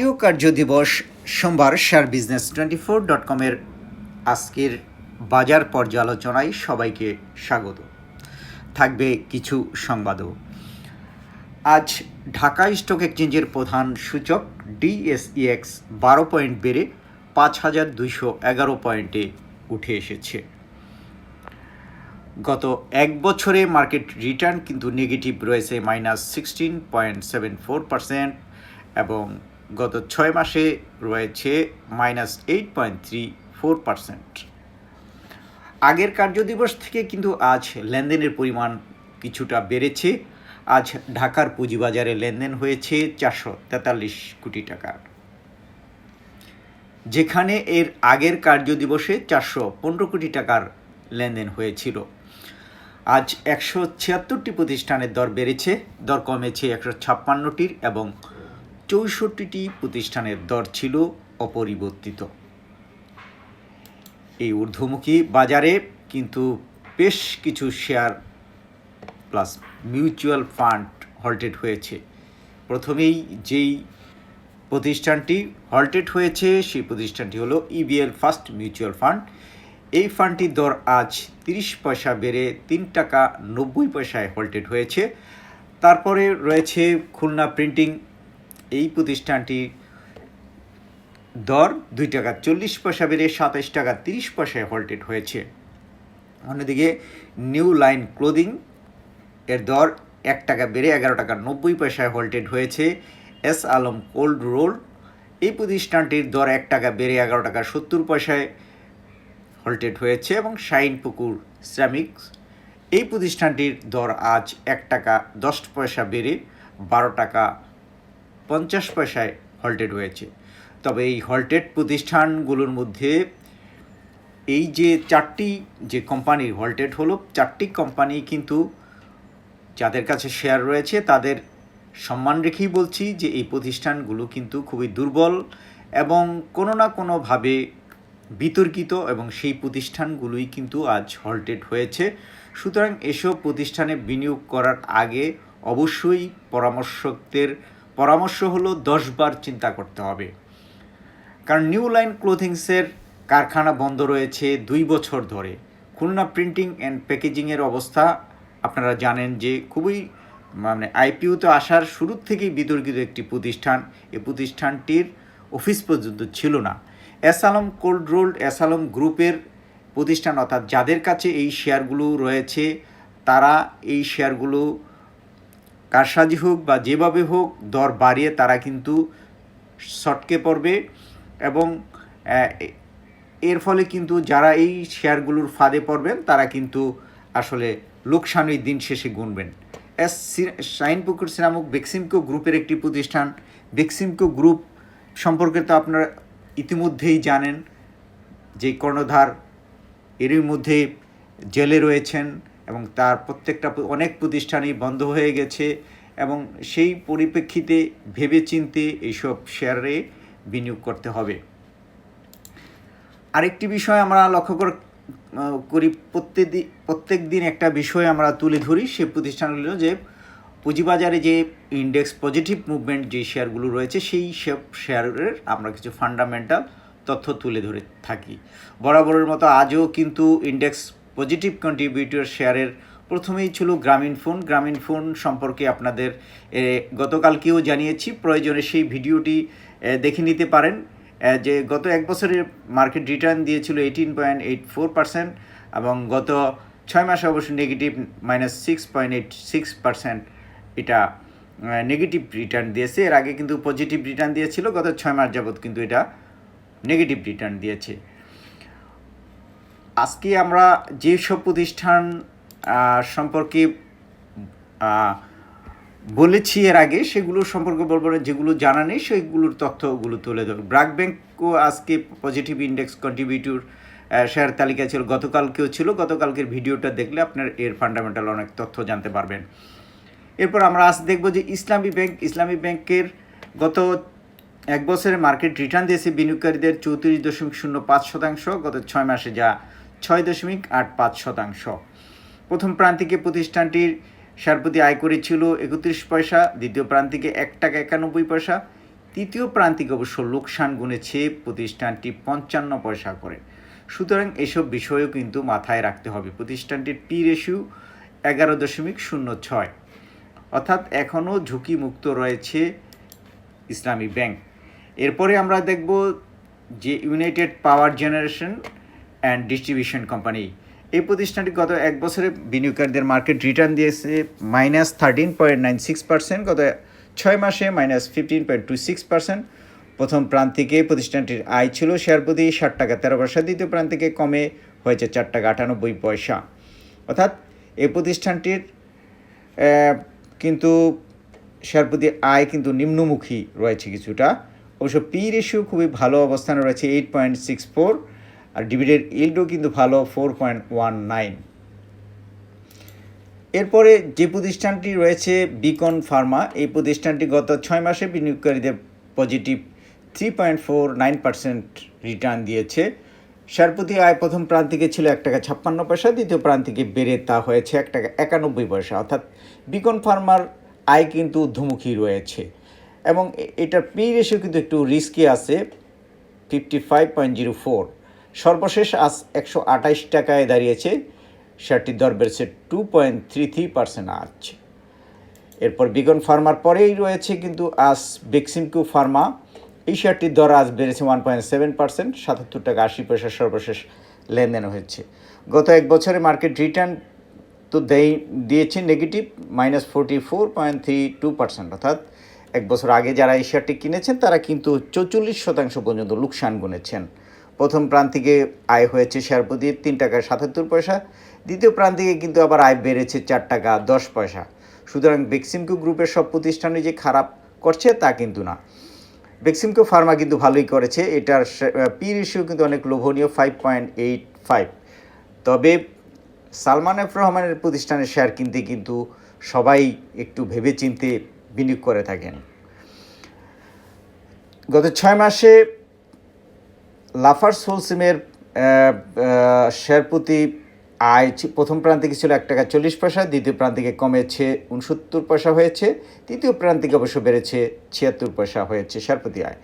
জাতীয় কার্য দিবস সোমবার share business twenty four dot কমের আজকের বাজার পর্যালোচনায় সবাইকে স্বাগত। থাকবে কিছু সংবাদও। আজ ঢাকা স্টক এক্সচেঞ্জের প্রধান সূচক ডিএসইএক্স বারো পয়েন্ট বেড়ে পাঁচ হাজার দুইশো এগারো পয়েন্টে উঠে এসেছে। গত এক বছরে মার্কেট রিটার্ন কিন্তু নেগেটিভ রয়েছে, minus sixteen point seven four percent এবং গত ছয় মাসে রয়েছে minus eight point three four percent আগের কার্যদিবস থেকে কিন্তু আজ লেনদেনের পরিমাণ কিছুটা বেড়েছে। আজ ঢাকার পুঁজিবাজারে লেনদেন হয়েছে চারশো তেতাল্লিশ কোটি টাকার যেখানে এর আগের কার্যদিবসে চারশো পনেরো কোটি টাকার লেনদেন হয়েছিল। আজ একশো ছিয়াত্তরটি প্রতিষ্ঠানের দর বেড়েছে। দর কমেছে একশো ছাপ্পান্নটির এবং চৌষট্টিটি প্রতিষ্ঠানের দর ছিল অপরিবর্তিত। এই ঊর্ধ্বমুখী বাজারে কিন্তু বেশ কিছু share plus mutual fund halted হয়েছে। প্রথমেই যেই প্রতিষ্ঠানটি হল্টেড হয়েছে, সেই প্রতিষ্ঠানটি হলো ইবিএল ফার্স্ট মিউচুয়াল ফান্ড এই ফান্ডটির দর আজ তিরিশ পয়সা বেড়ে তিন টাকা নব্বই পয়সায় হল্টেড হয়েছে। তারপরে রয়েছে খুলনা প্রিন্টিং এই প্রতিষ্ঠানটির দর দুই টাকা চল্লিশ পয়সা বেড়ে সাতাশ টাকা তিরিশ পয়সায় হল্টেড হয়েছে। অন্যদিকে নিউ লাইন ক্লোদিং এর দর এক টাকা বেড়ে এগারো টাকা নব্বই পয়সায় হল্টেড হয়েছে। এস আলম কোল্ড রোল এই প্রতিষ্ঠানটির দর এক টাকা বেড়ে এগারো টাকা সত্তর পয়সায় হল্টেড হয়েছে এবং শাইন পুকুর শ্রমিক্স এই প্রতিষ্ঠানটির দর আজ এক টাকা দশ পয়সা বেড়ে বারো টাকা পঞ্চাশ পয়সায় হল্টেড হয়েছে। তবে এই হল্টেড প্রতিষ্ঠানগুলোর মধ্যে এই যে চারটি যে কোম্পানির হল্টেড হলো, চারটি কোম্পানি কিন্তু যাদের কাছে শেয়ার রয়েছে, তাদের সম্মান রেখেই বলছি যে এই প্রতিষ্ঠানগুলো কিন্তু খুবই দুর্বল এবং কোনো না কোনোভাবে বিতর্কিত এবং সেই প্রতিষ্ঠানগুলোই কিন্তু আজ হল্টেড হয়েছে। সুতরাং এসব প্রতিষ্ঠানে বিনিয়োগ করার আগে অবশ্যই পরামর্শকদের পরামর্শ হলো দশবার চিন্তা করতে হবে। কারণ নিউ লাইন ক্লোথিংসের কারখানা বন্ধ রয়েছে দুই বছর ধরে। খুলনা প্রিন্টিং অ্যান্ড প্যাকেজিংয়ের অবস্থা আপনারা জানেন যে খুবই মানে আইপিওতে আসার শুরুর থেকেই বিতর্কিত একটি প্রতিষ্ঠান। এই প্রতিষ্ঠানটির অফিস পর্যন্ত ছিল না। অ্যাসালম কোল্ড রোল্ড অ্যাসালম গ্রুপের প্রতিষ্ঠান, অর্থাৎ যাদের কাছে এই শেয়ারগুলো রয়েছে, তারা এই শেয়ারগুলো কারসাজি হোক বা যেভাবে হোক দর বাড়িয়ে তারা কিন্তু শটকে পড়বে এবং এর ফলে কিন্তু যারা এই শেয়ারগুলোর ফাঁদে পড়বেন, তারা কিন্তু আসলে লোকসানই দিন শেষে গুনবেন। এস শাইনপুকুর নামক বেক্সিমকো গ্রুপের একটি প্রতিষ্ঠান। বেক্সিমকো গ্রুপ সম্পর্কে তো আপনারা ইতিমধ্যেই জানেন যে কর্ণধার, এরই মধ্যে জেলে রয়েছেন। এবং তার প্রত্যেকটা অনেক প্রতিষ্ঠানই বন্ধ হয়ে গেছে এবং সেই পরিপ্রেক্ষিতে ভেবে চিনতে এইসব শেয়ারে বিনিয়োগ করতে হবে। আরেকটি বিষয় আমরা লক্ষ্য করি প্রত্যেক প্রত্যেক দিন একটা বিষয় আমরা তুলে ধরি সে প্রতিষ্ঠানগুলো যে পুঁজিবাজারে যে ইন্ডেক্স পজিটিভ মুভমেন্ট যে শেয়ারগুলো রয়েছে সেই সব শেয়ারের আমরা কিছু ফান্ডামেন্টাল তথ্য তুলে ধরে থাকি। বরাবরের মতো আজও কিন্তু ইন্ডেক্স পজিটিভ কন্ট্রিবিউটর শেয়ারের প্রথমেই ছিল গ্রামীণ ফোন গ্রামীণ ফোন সম্পর্কে আপনাদের গতকালকেও জানিয়েছি। প্রয়োজনে সেই ভিডিওটি দেখে নিতে পারেন। যে গত এক বছরের মার্কেট রিটার্ন দিয়েছিল eighteen point eight four percent এবং গত ছয় মাসে অবশ্য negative minus six point eight six percent এটা নেগেটিভ রিটার্ন দিয়েছে। এর আগে কিন্তু পজিটিভ রিটার্ন দিয়েছিল। গত ছয় মাস যাবৎ কিন্তু এটা নেগেটিভ রিটার্ন দিয়েছে। আজকে আমরা যেসব প্রতিষ্ঠান সম্পর্কে বলেছি এর আগে, সেগুলোর সম্পর্কে বলব না, যেগুলো জানা নেই সেইগুলোর তথ্যগুলো তুলে ধরব। ব্রাক ব্যাংকও আজকে পজিটিভ ইন্ডেক্স কন্ট্রিবিউটর শেয়ার তালিকা ছিল, গতকালকেও ছিল, গতকালকের ভিডিওটা দেখলে আপনার এর ফান্ডামেন্টাল অনেক তথ্য জানতে পারবেন। এরপর আমরা আজ দেখব যে ইসলামী ব্যাংক, ইসলামী ব্যাংকের গত এক বছরে মার্কেট রিটার্ন দিয়েছে বিনিয়োগকারীদের চৌত্রিশ দশমিক শূন্য পাঁচ শতাংশ, গত ছয় মাসে যা ছয় দশমিক আট পাঁচ শতাংশ। প্রথম প্রান্তিকে প্রতিষ্ঠানটির শেয়ার প্রতি আয় করেছিল একত্রিশ পয়সা, দ্বিতীয় প্রান্তিকে এক টাকা একানব্বই পয়সা, তৃতীয় প্রান্তিকে অবশ্য লোকসান গুনেছে প্রতিষ্ঠানটি পঞ্চান্ন পয়সা করে। সুতরাং এসব বিষয়ও কিন্তু মাথায় রাখতে হবে। প্রতিষ্ঠানটির পি রেশিও এগারো দশমিক শূন্য ছয়। অর্থাৎ এখনও ঝুঁকিমুক্ত রয়েছে ইসলামী ব্যাংক। এরপরে আমরা দেখব যে United Power Generation and Distribution Company এই প্রতিষ্ঠানটি গত এক বছরে বিনিয়োগকারীদের মার্কেট রিটার্ন দিয়েছে minus thirteen point nine six percent গত ছয় মাসে minus fifteen point two six percent প্রথম প্রান্তিকে প্রতিষ্ঠানটির আয় ছিল শেয়ার প্রতি ষাট টাকা তেরো পয়সা, দ্বিতীয় প্রান্তিকে কমে হয়েছে চার টাকা আটানব্বই পয়সা। অর্থাৎ এই প্রতিষ্ঠানটির কিন্তু শেয়ার প্রতি আয় কিন্তু নিম্নমুখী রয়েছে কিছুটা। অবশ্য পি রেশিও খুবই ভালো অবস্থানে রয়েছে এইট পয়েন্ট সিক্স ফোর আর ডিভিডেন্ড ইল্ডও কিন্তু ভালো ফোর পয়েন্ট ওয়ান নাইন এরপরে যে প্রতিষ্ঠানটি রয়েছে বিকন ফার্মা, এই প্রতিষ্ঠানটি গত ছয় মাসে বিনিয়োগকারীদের positive three point four nine percent return দিয়েছে। শেয়ার প্রতি আয় প্রথম প্রান্তিকে ছিল এক টাকা ছাপ্পান্ন পয়সা, দ্বিতীয় প্রান্তিকে বেড়ে তা হয়েছে এক টাকা একানব্বই পয়সা। অর্থাৎ বিকন ফার্মার আয় কিন্তু ঊর্ধ্বমুখী রয়েছে। এবং এটার পি রেশিও কিন্তু একটু রিস্কি আছে fifty five point zero four সর্বশেষ আজ একশো আঠাইশ টাকায় দাঁড়িয়েছে। শেয়ারটির দর বেড়েছে two point three three percent আজ। এরপর বিগন ফার্মার পরেই রয়েছে কিন্তু আজ বেক্সিমকু ফার্মা। এই শেয়ারটির দর আজ বেড়েছে ওয়ান পয়েন্ট সেভেন পার্সেন্ট সাতাত্তর টাকা আশি পয়সা সর্বশেষ লেনদেন হয়েছে। গত এক বছরে মার্কেট রিটার্ন তো দেই, দিয়েছে negative minus forty four point three two percent অর্থাৎ এক বছর আগে যারা এই শেয়ারটি কিনেছেন, তারা কিন্তু চৌচল্লিশ শতাংশ পর্যন্ত লোকসান গুনেছেন। প্রথম প্রান্তিকে আয় হয়েছে শেয়ার প্রতি তিন টাকা সাতাত্তর পয়সা। দ্বিতীয় প্রান্তিকে কিন্তু আবার আয় বেড়েছে চার টাকা দশ পয়সা। সুতরাং বেক্সিমকো গ্রুপের সব প্রতিষ্ঠানে যে খারাপ করছে তা কিন্তু না। বেক্সিমকো ফার্মা কিন্তু ভালোই করেছে, এটার পি রেশিও কিন্তু অনেক লোভনীয়, ফাইভ পয়েন্ট এইট ফাইভ। তবে সালমান এফ রহমানের প্রতিষ্ঠানের শেয়ার কিনতে কিন্তু সবাই একটু ভেবেচিন্তে বিনিয়োগ করে থাকেন। গত ছয় মাসে লাফার্স হোলসিমের শেয়ার প্রতি আয় প্রথম প্রান্তিকে ছিল এক টাকা চল্লিশ পয়সা, দ্বিতীয় প্রান্তিকে কমেছে উনসত্তর পয়সা হয়েছে, তৃতীয় প্রান্তিকে অবশ্য বেড়েছে ছিয়াত্তর পয়সা হয়েছে শেয়ার প্রতি আয়।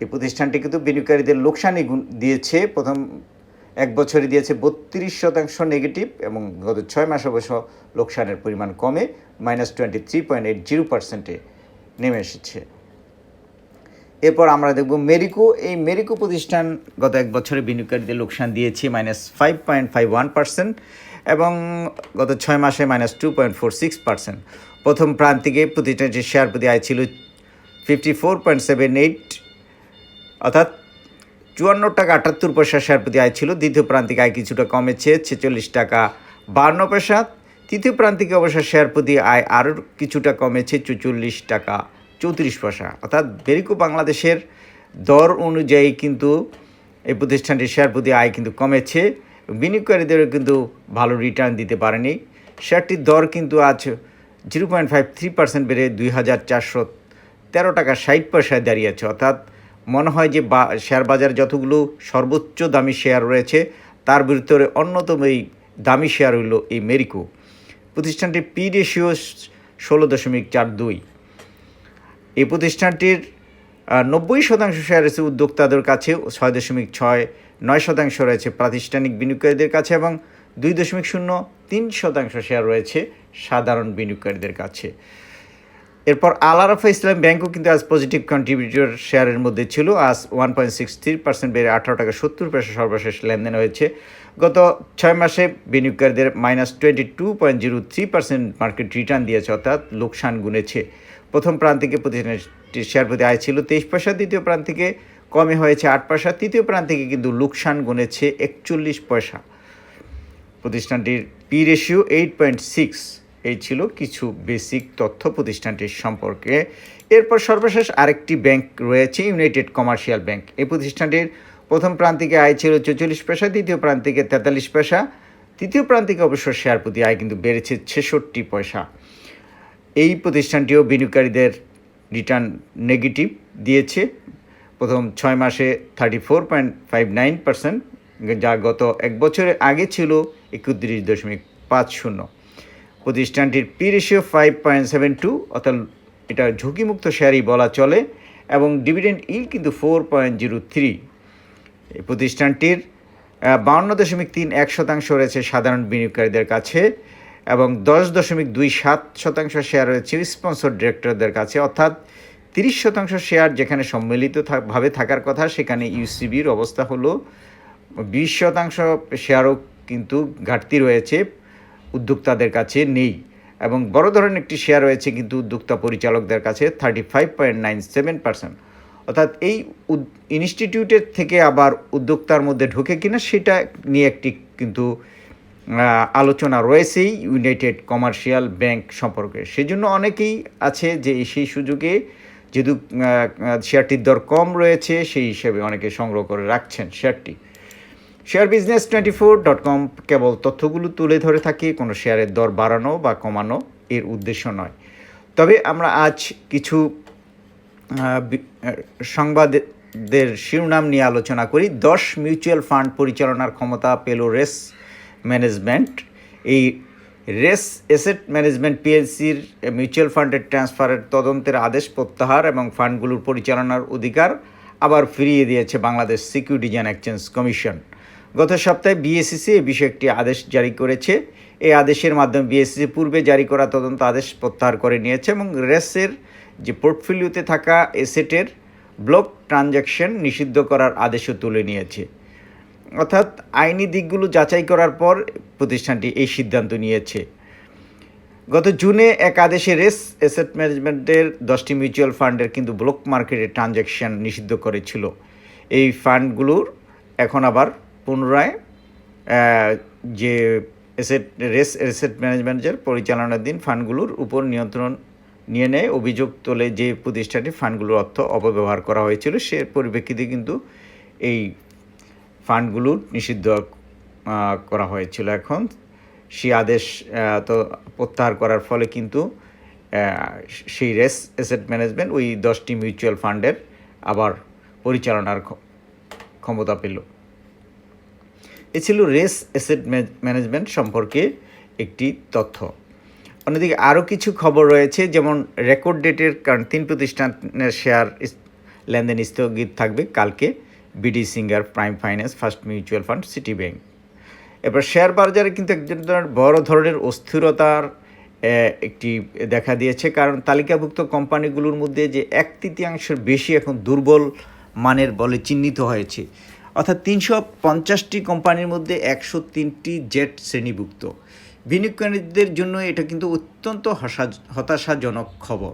এই প্রতিষ্ঠানটি কিন্তু বিনিয়োগকারীদের লোকসানই গুণ- দিয়েছে। প্রথম এক বছরে দিয়েছে বত্রিশ শতাংশ নেগেটিভ এবং গত ছয় মাস অবশ্য লোকসানের পরিমাণ কমে, minus twenty three point eight zero পার্সেন্টে নেমে এসেছে। এরপর আমরা দেখব মেরিকো। এই মেরিকো প্রতিষ্ঠান গত এক বছরে বিনিয়োগকারীদের লোকসান দিয়েছে minus five point five one percent এবং গত ছয় মাসে minus two point four six percent প্রথম প্রান্তিকে প্রতিষ্ঠানটির শেয়ার প্রতি আয় ছিল fifty four point seven eight অর্থাৎ চুয়ান্ন টাকা আটাত্তর পয়সা শেয়ার প্রতি আয় ছিল। দ্বিতীয় প্রান্তিক আয় কিছুটা কমেছে, ছেচল্লিশ টাকা বান্ন পয়সা। তৃতীয় প্রান্তিকে অবশ্য শেয়ার প্রতি আয় আরও কিছুটা কমেছে, চুচল্লিশ টাকা চৌত্রিশ পয়সা। অর্থাৎ বেরিকো বাংলাদেশের দর অনুযায়ী কিন্তু এই প্রতিষ্ঠানটির শেয়ার প্রতি আয় কিন্তু কমেছে বিনিয়োগকারীদেরও কিন্তু ভালো রিটার্ন দিতে পারেনি। শেয়ারটির দর কিন্তু আজ zero point five three percent বেড়ে দুই হাজার চারশো তেরো টাকা ষাট পয়সায় দাঁড়িয়েছে অর্থাৎ মনে হয় যে বা শেয়ার বাজার যতগুলো সর্বোচ্চ দামি শেয়ার রয়েছে, তার ভিতরে অন্যতম এই দামি শেয়ার হইল এই মেরিকো প্রতিষ্ঠানটির পি রেশিও ষোলো দশমিক চার দুই। এই প্রতিষ্ঠানটির নব্বই শতাংশ শেয়ার রয়েছে উদ্যোক্তাদের কাছে, ছয় দশমিক ছয়, নয় শতাংশ রয়েছে প্রাতিষ্ঠানিক বিনিয়োগকারীদের কাছে এবং দুই দশমিক শূন্য, তিন শতাংশ শেয়ার রয়েছে সাধারণ বিনিয়োগকারীদের কাছে। এরপর আল ইসলাম ব্যাংকও কিন্তু আজ পজিটিভ কন্ট্রিবিউটর শেয়ারের মধ্যে ছিল আজ one point six three percent বেড়ে আঠারো টাকা সত্তর পয়সা সর্বশেষ লেনদেন হয়েছে। গত ছয় মাসে বিনিয়োগকারীদের minus twenty two point zero three percent market return দিয়েছে, অর্থাৎ লোকসান গুনেছে। প্রথম প্রান্তিকে প্রতিষ্ঠানটির শেয়ার প্রতি আয় ছিল তেইশ পয়সা, দ্বিতীয় প্রান্তিকে কমে হয়েছে আট পয়সা, তৃতীয় প্রান্তিকে কিন্তু লোকসান গুনেছে একচল্লিশ পয়সা। প্রতিষ্ঠানটির P ratio eight point six, এই ছিল কিছু বেসিক তথ্য প্রতিষ্ঠানটির সম্পর্কে। এরপর সর্বশেষ আরেকটি ব্যাংক রয়েছে, ইউনাইটেড কমার্শিয়াল ব্যাংক। এই প্রতিষ্ঠানটির প্রথম প্রান্তিকে আয় ছিল চৌচল্লিশ পয়সা, দ্বিতীয় প্রান্তিকে তেতাল্লিশ পয়সা, তৃতীয় প্রান্তিকে অবশ্য শেয়ার প্রতি আয় কিন্তু বেড়েছে ছেষট্টি পয়সা। এই প্রতিষ্ঠানটিও বিনিয়োগকারীদের রিটার্ন নেগেটিভ দিয়েছে। প্রথম ছয় মাসে thirty four point five nine percent যা গত এক বছরের আগে ছিল একত্রিশ দশমিক পাঁচ শূন্য। প্রতিষ্ঠানটির P ratio five point seven two অর্থাৎ এটা ঝুঁকিমুক্ত শেয়ারই বলা চলে, এবং ডিভিডেন্ড ইল কিন্তু ফোর পয়েন্ট জিরো থ্রি এই প্রতিষ্ঠানটির বাউন্ন দশমিক তিন এক শতাংশ রয়েছে সাধারণ বিনিয়োগকারীদের কাছে। এবং দশ দশমিক দুই সাত শতাংশ শেয়ার রয়েছে স্পন্সর ডিরেক্টরদের কাছে, অর্থাৎ তিরিশ শতাংশ শেয়ার যেখানে সম্মিলিত ভাবে থাকার কথা, সেখানে ইউসিবির অবস্থা হলো বিশ শতাংশ শেয়ারও কিন্তু ঘাটতি রয়েছে, উদ্যোক্তাদের কাছে নেই। এবং বড় ধরনের একটি শেয়ার রয়েছে কিন্তু উদ্যোক্তা পরিচালকদের কাছে thirty five point nine seven percent অর্থাৎ এই ইনস্টিটিউটের থেকে আবার উদ্যোক্তার মধ্যে ঢুকে কিনা, সেটা নিয়ে একটি কিন্তু আলোচনা রয়েছেই ইউনাইটেড কমার্শিয়াল ব্যাংক সম্পর্কে। সেজন্য অনেকেই আছে যে সেই সুযোগে যেহেতু শেয়ারটির দর কম রয়েছে, সেই হিসেবে অনেকে সংগ্রহ করে রাখছেন শেয়ারটি share Business twenty four dot com কেবল তথ্যগুলো তুলে ধরে থাকি, কোনো শেয়ারের দর বাড়ানো বা কমানো এর উদ্দেশ্য নয়। তবে আমরা আজ কিছু সংবাদের শিরোনাম নিয়ে আলোচনা করি। দশ মিউচুয়াল ফান্ড পরিচালনার ক্ষমতা পেল রেস ম্যানেজমেন্ট এই রেস এসেট ম্যানেজমেন্ট পিএলসির মিউচুয়াল ফান্ডের ট্রান্সফারের তদন্তের আদেশ প্রত্যাহার এবং ফান্ডগুলোর পরিচালনার অধিকার আবার ফিরিয়ে দিয়েছে Bangladesh Securities and Exchange Commission গত সপ্তাহে বিএসসিসি এই বিষয়ে একটি আদেশ জারি করেছে। এই আদেশের মাধ্যমে বিএসসিসি পূর্বে জারি করা তদন্ত আদেশ প্রত্যাহার করে নিয়েছে এবং রেসের যে পোর্টফোলিওতে থাকা এসেটের ব্লক ট্রানজ্যাকশন নিষিদ্ধ করার আদেশও তুলে নিয়েছে। অর্থাৎ আইনি দিকগুলো যাচাই করার পর প্রতিষ্ঠানটি এই সিদ্ধান্ত নিয়েছে। গত জুনে এক আদেশে রেস অ্যাসেট ম্যানেজমেন্টের দশটি মিউচুয়াল ফান্ডের কিন্তু ব্লক মার্কেটে ট্রানজ্যাকশন নিষিদ্ধ করেছিল। এই ফান্ডগুলোর এখন আবার পুনরায় যে এসেট রেস এসেট ম্যানেজমেন্টের পরিচালনাধীন ফান্ডগুলোর উপর নিয়ন্ত্রণ নিয়ে নেয়, অভিযোগ তোলে যে প্রতিষ্ঠানটি ফান্ডগুলোর অর্থ অপব্যবহার করা হয়েছিল, সে পরিপ্রেক্ষিতে কিন্তু এই ফান্ডগুলোর নিষিদ্ধ করা হয়েছিল এখন। সেই আদেশ তো প্রত্যাহার করার ফলে কিন্তু সেই রেস অ্যাসেট ম্যানেজমেন্ট ওই দশটি মিউচুয়াল ফান্ডের আবার পরিচালনার ক্ষমতা পেল। এ ছিল রেস অ্যাসেট ম্যানেজমেন্ট সম্পর্কে একটি তথ্য। অন্যদিকে আরও কিছু খবর রয়েছে, যেমন রেকর্ড ডেটের কারণ, তিন প্রতিষ্ঠানের শেয়ার লেনদেন স্থগিত থাকবে কালকে। BD Singer Prime Finance First Mutual Fund City Bank এবার শেয়ার বাজারে কিন্তু একজন বড় ধরনের অস্থিরতার একটি দেখা দিয়েছে। কারণ তালিকাভুক্ত কোম্পানিগুলোর মধ্যে যে এক তৃতীয়াংশের বেশি এখন দুর্বল মানের বলে চিহ্নিত হয়েছে। অর্থাৎ তিনশো পঞ্চাশটি কোম্পানির মধ্যে একশো তিনটি জেট শ্রেণীভুক্ত। বিনিয়োগকারীদের জন্য এটা কিন্তু অত্যন্ত হতাশাজনক খবর।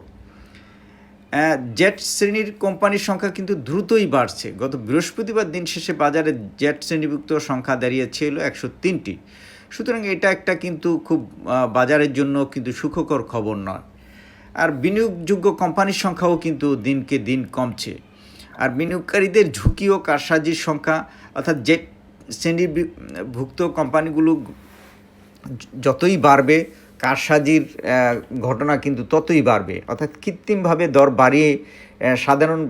জেট শ্রেণির কোম্পানির সংখ্যা কিন্তু দ্রুতই বাড়ছে। গত বৃহস্পতিবার দিন শেষে বাজারে জেট শ্রেণীভুক্ত সংখ্যা দাঁড়িয়েছিল একশো তিনটি। সুতরাং এটা একটা কিন্তু খুব বাজারের জন্য কিন্তু সুখকর খবর নয়। আর বিনিয়োগযোগ্য কোম্পানির সংখ্যাও কিন্তু দিনকে দিন কমছে। আর বিনিয়োগকারীদের ঝুঁকি ও কারসাজির সংখ্যা, অর্থাৎ জেট শ্রেণির বি- ভুক্ত কোম্পানিগুলো যতই বাড়বে কারসাজির ঘটনা কিন্তু ততই বাড়বে। অর্থাৎ কৃত্রিমভাবে দর বাড়িয়ে সাধারণ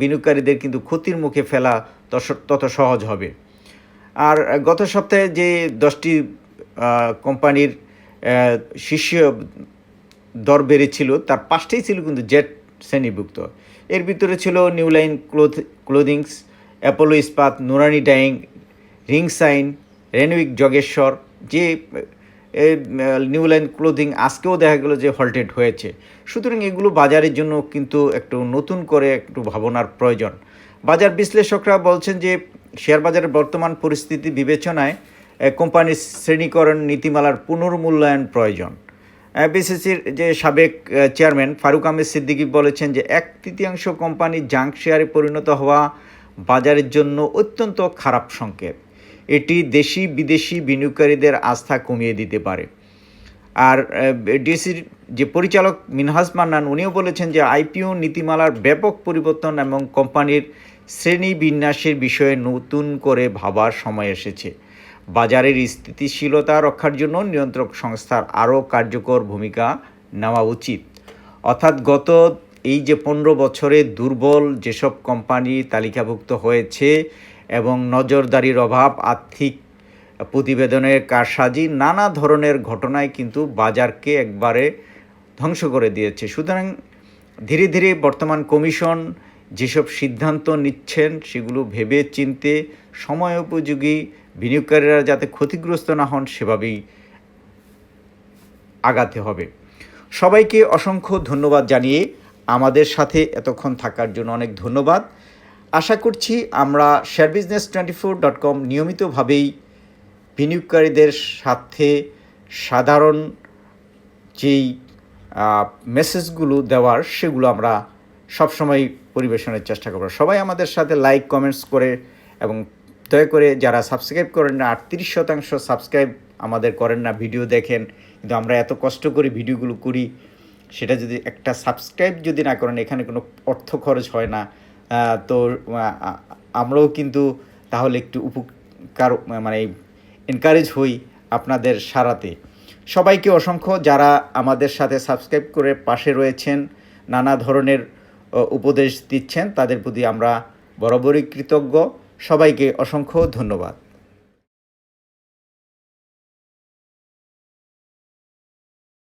বিনিয়োগকারীদের কিন্তু ক্ষতির মুখে ফেলা তত সহজ হবে। আর গত সপ্তাহে যে দশটি কোম্পানির শীর্ষ দর বেড়েছিল, তার পাঁচটাই ছিল কিন্তু জেট শ্রেণীভুক্ত। এর ভিতরে ছিল New Line Cloth Clothings Apollo Ispat, Nurani Dyeing Ring Shine Renwick জগেশ্বর যে নিউ লাইন ক্লোদিং আজকেও দেখা গেলো যে হল্টেড হয়েছে। সুতরাং এগুলো বাজারের জন্য কিন্তু একটু নতুন করে একটু ভাবনার প্রয়োজন। বাজার বিশ্লেষকরা বলছেন যে শেয়ার বাজারের বর্তমান পরিস্থিতি বিবেচনায় কোম্পানির শ্রেণীকরণ নীতিমালার পুনর্মূল্যায়ন প্রয়োজন। বিসিসির যে সাবেক চেয়ারম্যান ফারুক আহমেদ সিদ্দিকী বলেছেন যে এক তৃতীয়াংশ কোম্পানি জাঙ্ক শেয়ারে পরিণত হওয়া বাজারের জন্য অত্যন্ত খারাপ সংকেত। এটি দেশি বিদেশি বিনিয়োগকারীদের আস্থা কমিয়ে দিতে পারে। আর ডিসির যে পরিচালক মিনহাজ মান্নান, উনিও বলেছেন যে আইপিও নীতিমালার ব্যাপক পরিবর্তন এবং কোম্পানির শ্রেণি বিন্যাসের বিষয়ে নতুন করে ভাবার সময় এসেছে। বাজারের স্থিতিশীলতা রক্ষার জন্য নিয়ন্ত্রক সংস্থার আরও কার্যকর ভূমিকা নেওয়া উচিত। অর্থাৎ গত এই যে পনেরো বছরে দুর্বল যেসব কোম্পানি তালিকাভুক্ত হয়েছে এবং নজরদারির অভাব, আর্থিক প্রতিবেদনের কারসাজি নানা ধরনের ঘটনায় কিন্তু বাজারকে একবারে ধ্বংস করে দিয়েছে। সুতরাং ধীরে ধীরে বর্তমান কমিশন যেসব সিদ্ধান্ত নিচ্ছেন সেগুলো ভেবে চিনতে সময় উপযোগী বিনিয়োগকারীরা যাতে ক্ষতিগ্রস্ত না হন সেভাবেই আগাতে হবে। সবাইকে অসংখ্য ধন্যবাদ জানিয়ে আমাদের সাথে এতক্ষণ থাকার জন্য অনেক ধন্যবাদ। আশা করছি আমরা share Business twenty four dot com নিয়মিতভাবেই বিনিয়োগকারীদের সাথে সাধারণ যেই মেসেজগুলো দেওয়ার সেগুলো আমরা সবসময় পরিবেশনের চেষ্টা করব। সবাই আমাদের সাথে লাইক কমেন্টস করে এবং দয়া করে যারা সাবস্ক্রাইব করেন না, আটত্রিশ শতাংশ সাবস্ক্রাইব আমাদের করেন না ভিডিও দেখেন। কিন্তু আমরা এত কষ্ট করে ভিডিওগুলো করি, সেটা যদি একটা সাবস্ক্রাইব যদি না করেন, এখানে কোনো অর্থ খরচ হয় না। তো আমরাও কিন্তু তাহলে একটু উপকার মানে এনকারেজ হই আপনাদের সারাতে। সবাইকে অসংখ্য যারা আমাদের সাথে সাবস্ক্রাইব করে পাশে রয়েছেন, নানা ধরনের উপদেশ দিচ্ছেন, তাদের প্রতি আমরা বরাবরই কৃতজ্ঞ। সবাইকে অসংখ্য ধন্যবাদ।